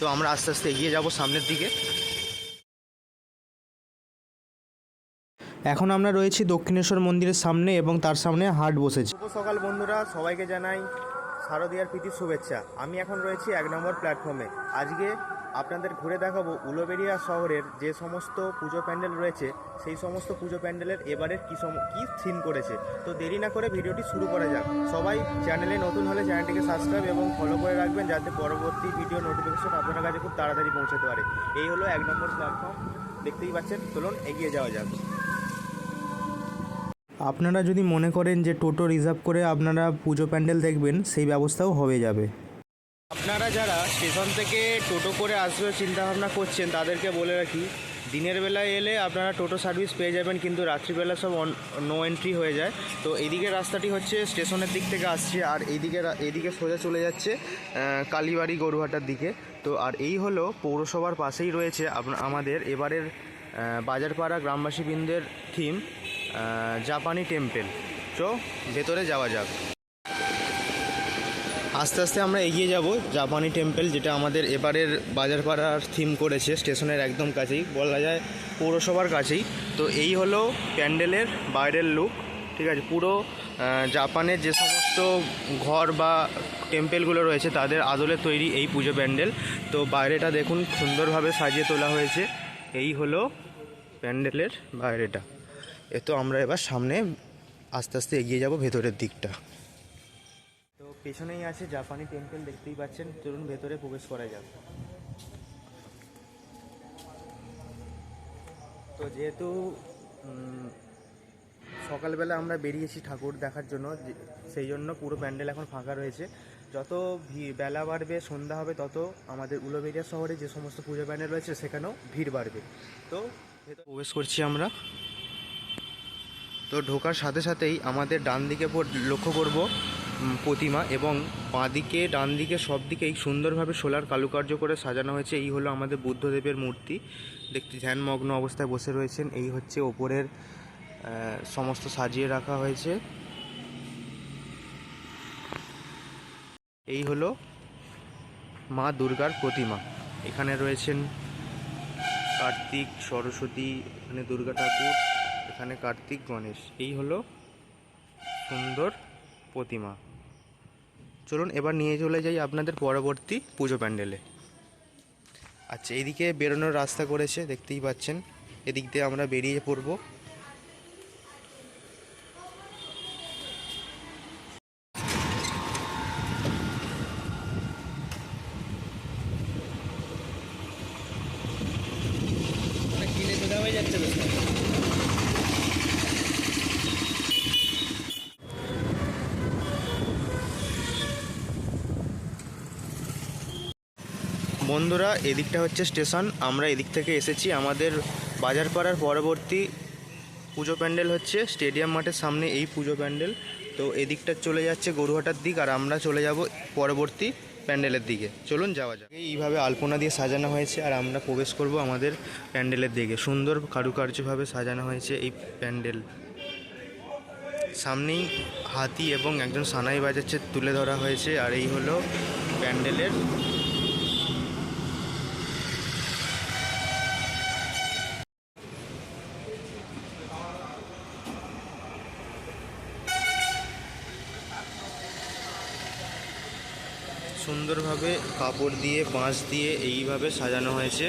তো আমরা আস্তে আস্তে এগিয়ে যাব সামনের দিকে। এখন আমরা রয়েছি দক্ষিণেশ্বর মন্দিরের সামনে এবং তার সামনে হাট বসেছে। শুভ সকাল বন্ধুরা সবাইকে জানাই শারদীয়ার প্রীতির শুভেচ্ছা। আমি এখন রয়েছি এক নম্বর প্ল্যাটফর্মে আজকে আপনাদের ঘুরে দেখাবো উলোবেরিয়া শহরের যে সমস্ত পুজো প্যান্ডেল রয়েছে, সেই সমস্ত পুজো প্যান্ডেলের এবারের কী সম কী থিম করেছে। তো দেরি না করে ভিডিওটি শুরু করা যাক। সবাই চ্যানেলে নতুন হলে চ্যানেলটিকে সাবস্ক্রাইব এবং ফলো করে রাখবেন যাতে পরবর্তী ভিডিও নোটিফিকেশন আপনার কাছে খুব তাড়াতাড়ি পৌঁছাতে পারে। এই হলো এক নম্বর প্ল্যাটফর্ম দেখতেই পাচ্ছেন, চলুন এগিয়ে যাওয়া যাক। আপনারা যদি মনে করেন যে টোটো রিজার্ভ করে আপনারা পুজো প্যান্ডেল দেখবেন, সেই ব্যবস্থাও হয়ে যাবে। আপনারা যারা স্টেশন থেকে টোটো করে আসবে চিন্তা ভাবনা করছেন, তাদেরকে বলে রাখি, দিনের বেলায় এলে আপনারা টোটো সার্ভিস পেয়ে যাবেন, কিন্তু রাত্রিবেলা সব নো এন্ট্রি হয়ে যায়। তো এদিকে রাস্তাটি হচ্ছে স্টেশনের দিক থেকে আসছে, আর এইদিকে এদিকে সোজা চলে যাচ্ছে কালীবাড়ি গরুহাটার দিকে। তো আর এই হলো পৌরসভার পাশেই রয়েছে আমাদের এবারের বাজারপাড়া গ্রামবাসী বৃন্দের থিম জাপানি টেম্পেল। তো ভেতরে যাওয়া যাক। আস্তে আস্তে আমরা এগিয়ে যাব। জাপানি টেম্পল যেটা আমাদের এবারের বাজারপাড়ার থিম করেছে, স্টেশনের একদম কাছেই। বলা যায় পৌরসভার কাছেই। তো এই হলো প্যান্ডেলের বাইরের লুক ঠিক আছে? পুরো জাপানের যে সমস্ত ঘর বা টেম্পেলগুলো রয়েছে, তাদের আদলে তৈরি এই পুজো প্যান্ডেল। তো বাইরেটা দেখুন, সুন্দরভাবে সাজিয়ে তোলা হয়েছে। এই হলো প্যান্ডেলের বাইরেটা। এ তো আমরা এবার সামনে আস্তে আস্তে এগিয়ে যাব, ভেতরের দিকটা। পেছনেই আছে জাপানি টেম্পল, দেখতেই পাচ্ছেন। চলুন ভেতরে প্রবেশ করা যাক। তো যেহেতু সকালবেলা আমরা বেরিয়েছি ঠাকুর দেখার জন্য সেই জন্য পুরো প্যান্ডেল এখন ফাঁকা রয়েছে। যত বেলা বাড়বে, সন্ধ্যা হবে, তত আমাদের উলোবেরিয়া শহরে যে সমস্ত পুজো প্যান্ডেল রয়েছে, সেখানেও ভিড় বাড়বে। তো প্রবেশ করছি আমরা। তো ঢোকার সাথে সাথেই আমাদের ডান দিকে লক্ষ্য করব প্রতিমা এবং বাঁ দিকে ডান দিকে সব দিকেই সুন্দরভাবে সোলার কারুকার্য করে সাজানো হয়েছে। এই হলো আমাদের বুদ্ধদেবের মূর্তি। দেখতে ধ্যানমগ্ন অবস্থায় বসে রয়েছেন। এই হচ্ছে ওপরের সমস্ত সাজিয়ে রাখা হয়েছে। এই হলো মা দুর্গার প্রতিমা। এখানে রয়েছেন কার্তিক, সরস্বতী, এখানে দুর্গা ঠাকুর, এখানে কার্তিক গণেশ। এই হলো সুন্দর প্রতিমা। চলুন এবার নিয়ে চলে যাই আপনাদের পরবর্তী পুজো প্যান্ডেলে। আচ্ছা এদিকে বেরোনোর রাস্তা করেছে, দেখতেই পাচ্ছেন। এদিক দিয়ে আমরা বেরিয়ে পড়ব। বন্ধুরা, এদিকটা হচ্ছে স্টেশন। আমরা এদিক থেকে এসেছি। আমাদের বাজার বাজারপাড়ার পরবর্তী পুজো প্যান্ডেল হচ্ছে স্টেডিয়াম মাঠের সামনে এই পুজো প্যান্ডেল। তো এদিকটা চলে যাচ্ছে গরুহাটার দিক আর আমরা চলে যাব পরবর্তী প্যান্ডেলের দিকে। চলুন যাওয়া যাক। এইভাবে আলপনা দিয়ে সাজানো হয়েছে আর আমরা প্রবেশ করব আমাদের প্যান্ডেলের দিকে। সুন্দর কারুকার্যভাবে সাজানো হয়েছে এই প্যান্ডেল। সামনেই হাতি এবং একজন সানাই বাজাচ্ছে, তুলে ধরা হয়েছে। আর এই হলো প্যান্ডেলের সুন্দরভাবে কাপড় দিয়ে বাঁশ দিয়ে এইভাবে সাজানো হয়েছে।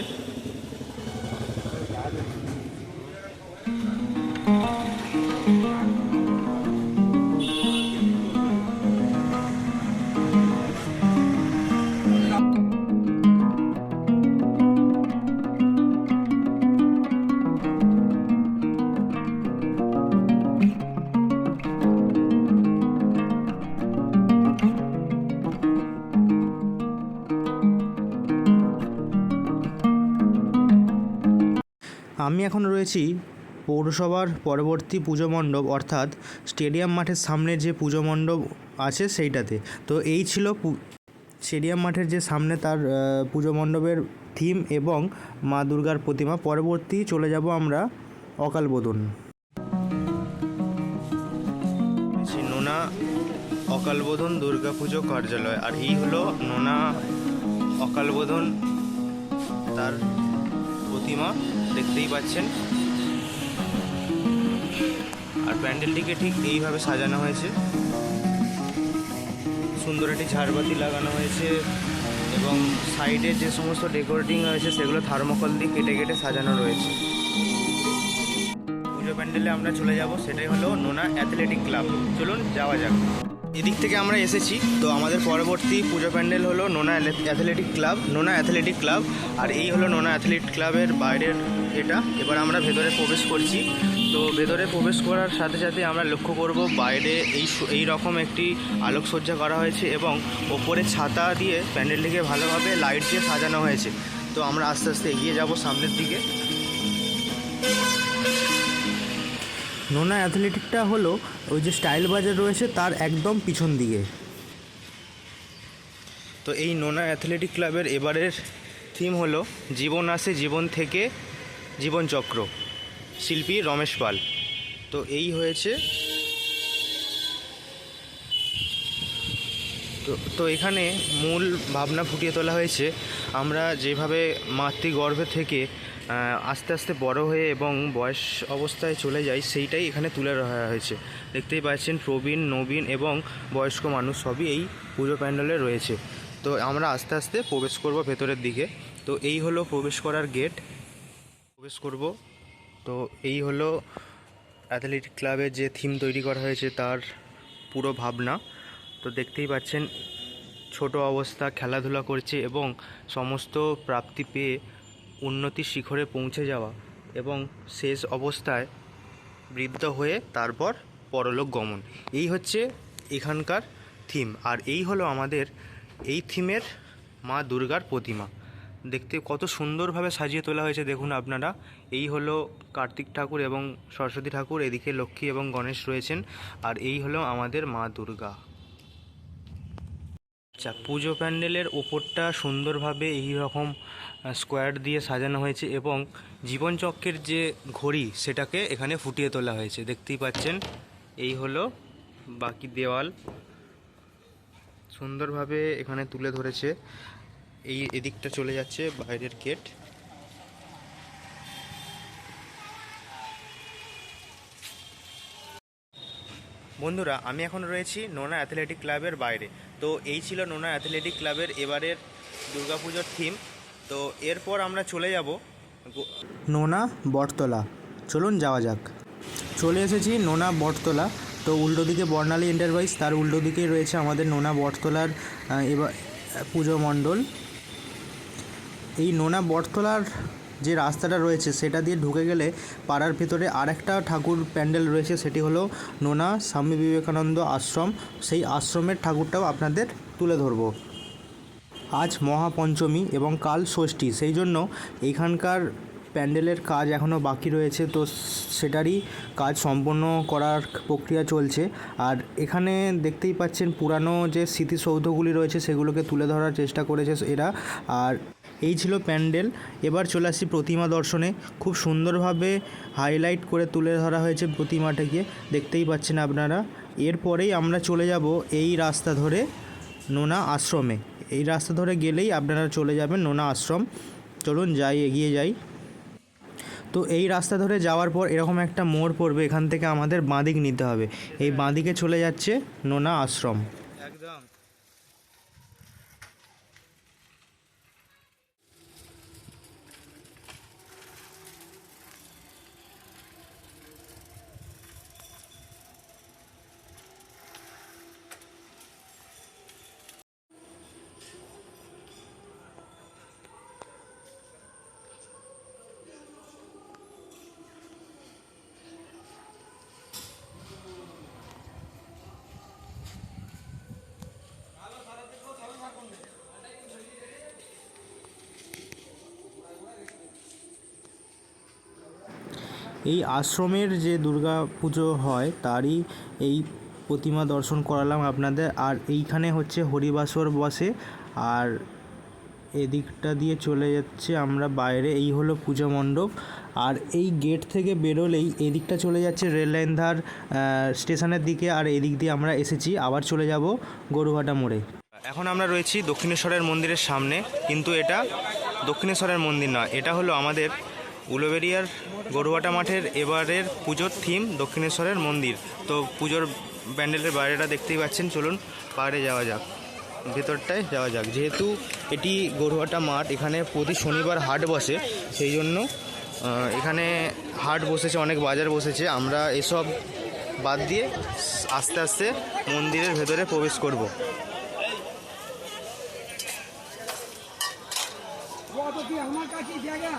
আমি এখন রয়েছি পৌরসভার পরবর্তী পুজো মণ্ডপ, অর্থাৎ স্টেডিয়াম মাঠের সামনে যে পুজো মণ্ডপ আছে সেইটাতে। তো এই ছিল স্টেডিয়াম মাঠের যে সামনে তার পুজো মণ্ডপের থিম এবং মা দুর্গার প্রতিমা। পরবর্তী চলে যাব আমরা অকালবোধন নোনা অকালবোধন দুর্গাপুজো কার্যালয়। আর এই হলো নোনা অকালবোধন তার প্রতিমা। দেখতেই পাচ্ছেন। আর প্যান্ডেলটিকে ঠিক এইভাবে সাজানো হয়েছে। সুন্দর একটি ঝাড়বাতি লাগানো হয়েছে এবং সাইডে যে সমস্ত ডেকোরেটিং রয়েছে সেগুলো থার্মোকল দিয়ে কেটে কেটে সাজানো রয়েছে। পুজো প্যান্ডেলে আমরা চলে যাব, সেটাই হলো নোনা অ্যাথলেটিক ক্লাব। চলুন যাওয়া যাক। এদিক থেকে আমরা এসেছি, তো আমাদের পরবর্তী পুজো প্যান্ডেল হলো Nona athletic club, Nona athletic club. আর এই হলো নোনা অ্যাথলেটিক ক্লাবের বাইরের এটা। এবার আমরা ভেতরে প্রবেশ করছি। তো ভেতরে প্রবেশ করার সাথে সাথে আমরা লক্ষ্য করব, বাইরে এই এই রকম একটি আলোকসজ্জা করা হয়েছে এবং ওপরে ছাতা দিয়ে প্যান্ডেলটিকে ভালোভাবে লাইট দিয়ে সাজানো হয়েছে। তো আমরা আস্তে আস্তে এগিয়ে যাব সামনের দিকে। নোনা অ্যাথলেটিকটা হলো ওই যে স্টাইল বাজার রয়েছে, তার একদম পিছন দিকে। তো এই নোনা অ্যাথলেটিক ক্লাবের এবারের থিম হলো, জীবন আসে জীবন থেকে জীবনচক্র শিল্পী রমেশ পাল। তো এই হয়েছে তো তো এখানে মূল ভাবনা ফুটিয়ে তোলা হয়েছে, আমরা যেভাবে মাতৃগর্ভে থেকে আস্তে আস্তে বড় হয়ে এবং বয়স অবস্থায় চলে যাই, সেইটাই এখানে তুলে ধরা হয়েছে। দেখতেই পাচ্ছেন প্রবীণ, নবীন এবং বয়স্ক মানুষ সবই এই পুজো প্যান্ডেলে রয়েছে। তো আমরা আস্তে আস্তে প্রবেশ করব ভেতরের দিকে। তো এই হলো প্রবেশ করার গেট প্রবেশ করব। তো এই হলো অ্যাথলেটিক ক্লাবে যে থিম তৈরি করা হয়েছে তার পুরো ভাবনা। তো দেখতেই পাচ্ছেন, ছোট অবস্থা, খেলাধুলা করছে এবং সমস্ত প্রাপ্তি পেয়ে উন্নতির শিখরে পৌঁছে যাওয়া এবং শেষ অবস্থায় বৃদ্ধ হয়ে তারপর পরলোক গমন। এই হচ্ছে এখানকার থিম আর এই হলো আমাদের, এই থিমের মা দুর্গার প্রতিমা। দেখতে কত সুন্দরভাবে সাজিয়ে তোলা হয়েছে। দেখুন আপনারা, এই হলো কার্তিক ঠাকুর এবং সরস্বতী ঠাকুর, এদিকে লক্ষ্মী এবং গণেশ রয়েছেন, আর এই হলো আমাদের মা দুর্গা। আচ্ছা পুজো প্যান্ডেলের ওপরটা সুন্দরভাবে এই রকম স্কোয়ার দিয়ে সাজানো হয়েছে এবং জীবনচক্রের যে ঘড়ি, সেটাকে এখানে ফুটিয়ে তোলা হয়েছে। দেখতেই পাচ্ছেন, এই হলো বাকি দেওয়াল। সুন্দরভাবে এখানে তুলে ধরেছে। এই এদিকটা চলে যাচ্ছে বাইরের গেট। বন্ধুরা, আমি এখন রয়েছি নোনা অ্যাথলেটিক ক্লাবের বাইরে। তো এই ছিল নোনা অ্যাথলেটিক ক্লাবের এবারের দুর্গাপুজোর থিম। তো এরপর আমরা চলে যাব নোনা বটতলা। চলুন যাওয়া যাক। চলে এসেছি নোনা বটতলা। তো উল্টো দিকে বর্ণালী এন্টারপ্রাইজ তার উল্টো দিকেই রয়েছে আমাদের নোনা বটতলার এবার পুজো মণ্ডল। এই নোনা বটতলার যে রাস্তাটা রয়েছে, সেটা দিয়ে ঢুকে গেলে পাড়ার ভেতরে আরেকটা ঠাকুর প্যান্ডেল রয়েছে, সেটি হলো নোনা স্বামী বিবেকানন্দ আশ্রম। সেই আশ্রমের ঠাকুরটাও আপনাদের তুলে ধরবো। আজ মহাপঞ্চমী এবং কাল ষষ্ঠী, সেই জন্য এখানকার প্যান্ডেলের কাজ এখনও বাকি রয়েছে, তো সেটারই কাজ সম্পন্ন করার প্রক্রিয়া চলছে। আর এখানে দেখতেই পাচ্ছেন পুরানো যে স্মৃতিসৌধগুলি রয়েছে, সেগুলোকে তুলে ধরার চেষ্টা করেছে এরা। আর এই ছিল প্যান্ডেল। এবার চলে আসছি প্রতিমা দর্শনে। খুব সুন্দরভাবে হাইলাইট করে তুলে ধরা হয়েছে প্রতিমাটাকে। দেখতেই পাচ্ছেন আপনারা। এরপরেই আমরা চলে যাব এই রাস্তা ধরে নোনা আশ্রমে। এই রাস্তা ধরে গেলেই আপনারা চলে যাবেন নোনা আশ্রম। চলুন যাই, এগিয়ে যাই। তো এই রাস্তা ধরে যাওয়ার পর এরকম একটা মোড় পড়বে। এখান থেকে আমাদের বাঁদিক নিতে হবে। এই বাঁদিকে চলে যাচ্ছে নোনা আশ্রম। এই আশ্রমের যে দুর্গা পুজো হয়, তারই এই প্রতিমা দর্শন করালাম আপনাদের। আর এইখানে হচ্ছে হরিবাসর বসে। আর এদিকটা দিয়ে চলে যাচ্ছে আমরা বাইরে। এই হলো পুজো মণ্ডপ। আর এই গেট থেকে বেরোলেই এদিকটা চলে যাচ্ছে রেল লাইন ধার স্টেশনের দিকে। আর এদিক দিয়ে আমরা এসেছি। আবার চলে যাব গরুঘাটা মোড়ে। এখন আমরা রয়েছি দক্ষিণেশ্বরের মন্দিরের সামনে। কিন্তু এটা দক্ষিণেশ্বরের মন্দির নয়। এটা হলো আমাদের উলুবেরিয়ার গরুয়াটা মাঠের এবারের পুজোর থিম দক্ষিণেশ্বরের মন্দির। তো পুজোর প্যান্ডেলের বাইরেটা দেখতেই পাচ্ছেন, চলুন বাইরে যাওয়া যাক। ভেতরটায় যাওয়া যাক। যেহেতু এটি গরুয়াটা মাঠ, এখানে প্রতি শনিবার হাট বসে, সেই জন্য এখানে হাট বসেছে, অনেক বাজার বসেছে। আমরা এসব বাদ দিয়ে আস্তে আস্তে মন্দিরের ভেতরে প্রবেশ করব আমার কাছে জায়গা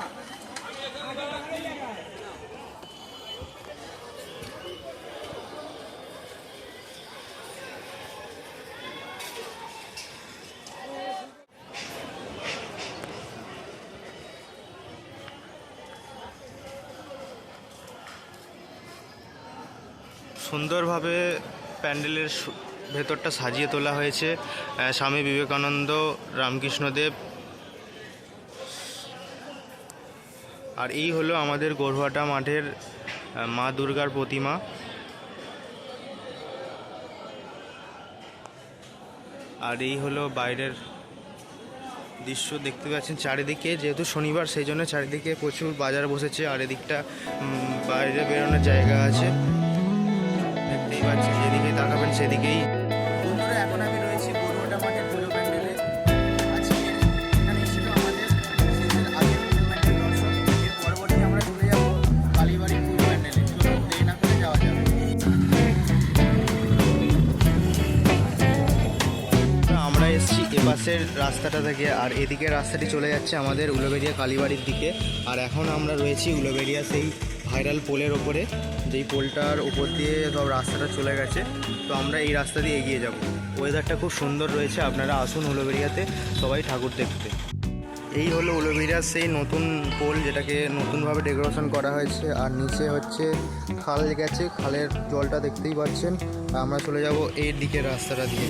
সুন্দরভাবে প্যান্ডেলের ভেতরটা সাজিয়ে তোলা হয়েছে। স্বামী বিবেকানন্দ, রামকৃষ্ণদেব। আর এই হলো আমাদের গরুয়াটা মাঠের মা দুর্গার প্রতিমা। আর এই হলো বাইরের দৃশ্য দেখতে পাচ্ছেন চারিদিকে, যেহেতু শনিবার সেই জন্য চারিদিকে প্রচুর বাজার বসেছে, আর এদিকটা বাইরে বেরোনোর জায়গা আছে। পাচ্ছেন যেদিকে তাকাবেন সেদিকেই বন্ধুরা এখন আমি রয়েছি মাঠের পুজো প্যান্ডেলে। পরবর্তী আমরা এসেছি এপাশের রাস্তাটা থেকে আর এদিকে রাস্তাটি চলে যাচ্ছে আমাদের উলোবেরিয়া কালীবাড়ির দিকে। আর এখন আমরা রয়েছি উলোবেরিয়া সেই ভাইরাল পোলের ওপরে, যেই পোলটার ওপর দিয়ে সব রাস্তাটা চলে গেছে, তো আমরা এই রাস্তা দিয়ে এগিয়ে যাব। ওয়েদারটা খুব সুন্দর রয়েছে, আপনারা আসুন উলোবেরিয়াতে, সবাই ঠাকুর দেখতে। এই হলো উলোবেরিয়ার সেই নতুন পোল, যেটাকে নতুনভাবে ডেকোরেশন করা হয়েছে, আর নিচে হচ্ছে খাল গেছে, খালের জলটা দেখতেই পাচ্ছেন। আমরা চলে যাব এই দিকের রাস্তাটা দিয়ে।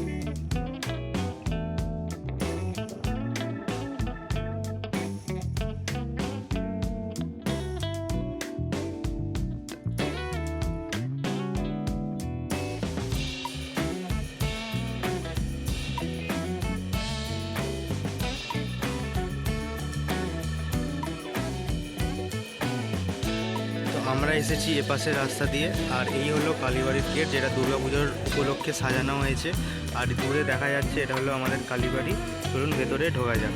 আমরা এসেছি এপাশের রাস্তা দিয়ে, আর এই হলো কালীবাড়ির গেট যেটা দুর্গাপুজোর উপলক্ষে সাজানো হয়েছে। আর দূরে দেখা যাচ্ছে এটা হলো আমাদের কালীবাড়ি। চলুন ভেতরে ঢোকা যাক।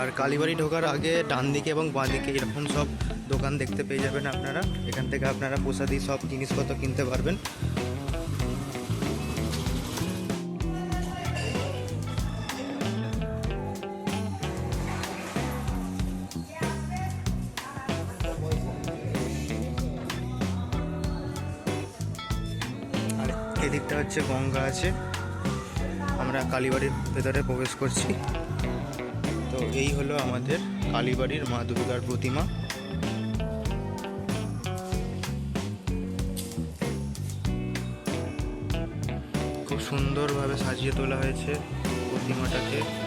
আর কালীবাড়ি ঢোকার আগে ডান দিকে এবং বাঁ দিকে এরকম সব দোকান দেখতে পেয়ে যাবেন আপনারা। এখান থেকে আপনারা প্রসাদি সব জিনিসপত্র কিনতে পারবেন। হচ্ছে গঙ্গা আছে। আমরা কালীবাড়ির ভেতরে প্রবেশ করছি। তো এই হলো আমাদের কালীবাড়ির মা দুর্গার প্রতিমা। খুব সুন্দরভাবে সাজিয়ে তোলা হয়েছে প্রতিমাটাকে।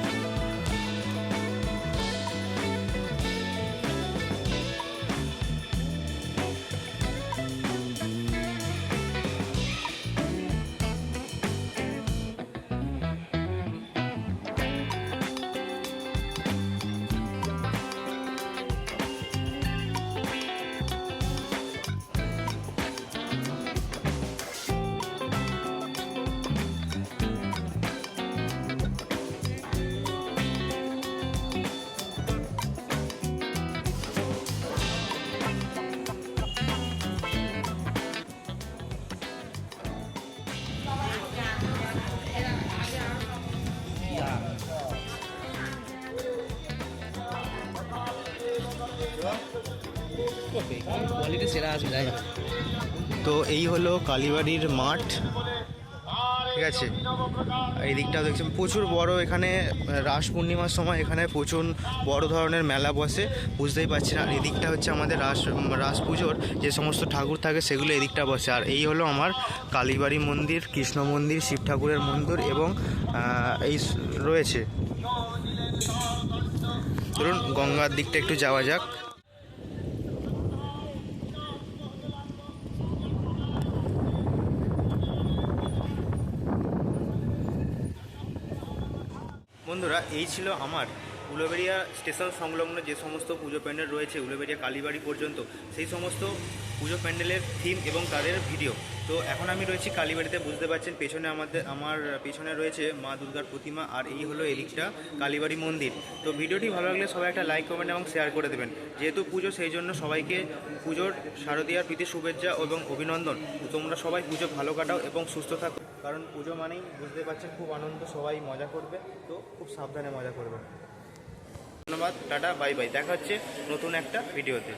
তো এই হলো কালীবাড়ির মাঠ। ঠিক আছে? এই দিকটাও দেখছেন প্রচুর বড় এখানে রাস পূর্ণিমার সময় এখানে প্রচুর বড় ধরনের মেলা বসে। বুঝতেই পারছি না, আর এদিকটা হচ্ছে আমাদের রাস রাস পুজোর যে সমস্ত ঠাকুর থাকে সেগুলো এদিকটা বসে। আর এই হলো আমার কালীবাড়ি মন্দির, কৃষ্ণ মন্দির, শিব ঠাকুরের মন্দির এবং এই রয়েছে। ধরুন গঙ্গার দিকটা একটু যাওয়া যাক। বন্ধুরা এই ছিল আমার উলুবেড়িয়া স্টেশন সংলগ্ন যে সমস্ত পুজো প্যান্ডেল রয়েছে, উলুবেড়িয়া কালীবাড়ি পর্যন্ত, সেই সমস্ত পুজো প্যান্ডেলের থিম এবং তাদের ভিডিও তো এখন আমি রয়েছি কালীবাড়িতে, বুঝতে পারছেন, পেছনে আমাদের, আমার পেছনে রয়েছে মা দুর্গার প্রতিমা, আর এই হলো এদিকটা কালীবাড়ি মন্দির। তো ভিডিওটি ভালো লাগলে সবাই একটা লাইক কমেন্ট এবং শেয়ার করে দেবেন। যেহেতু পুজো, সেই জন্য সবাইকে পুজোর শারদীয়ার প্রীতি, শুভেচ্ছা এবং অভিনন্দন। তো তোমরা সবাই পুজো ভালো কাটাও এবং সুস্থ থাকো। কারণ পুজো মানেই, বুঝতে পারছেন, খুব আনন্দ, সবাই মজা করবে। তো খুব সাবধানে মজা করবে। ধন্যবাদ টাটা বাই বাই। দেখা হচ্ছে নতুন একটা ভিডিওতে।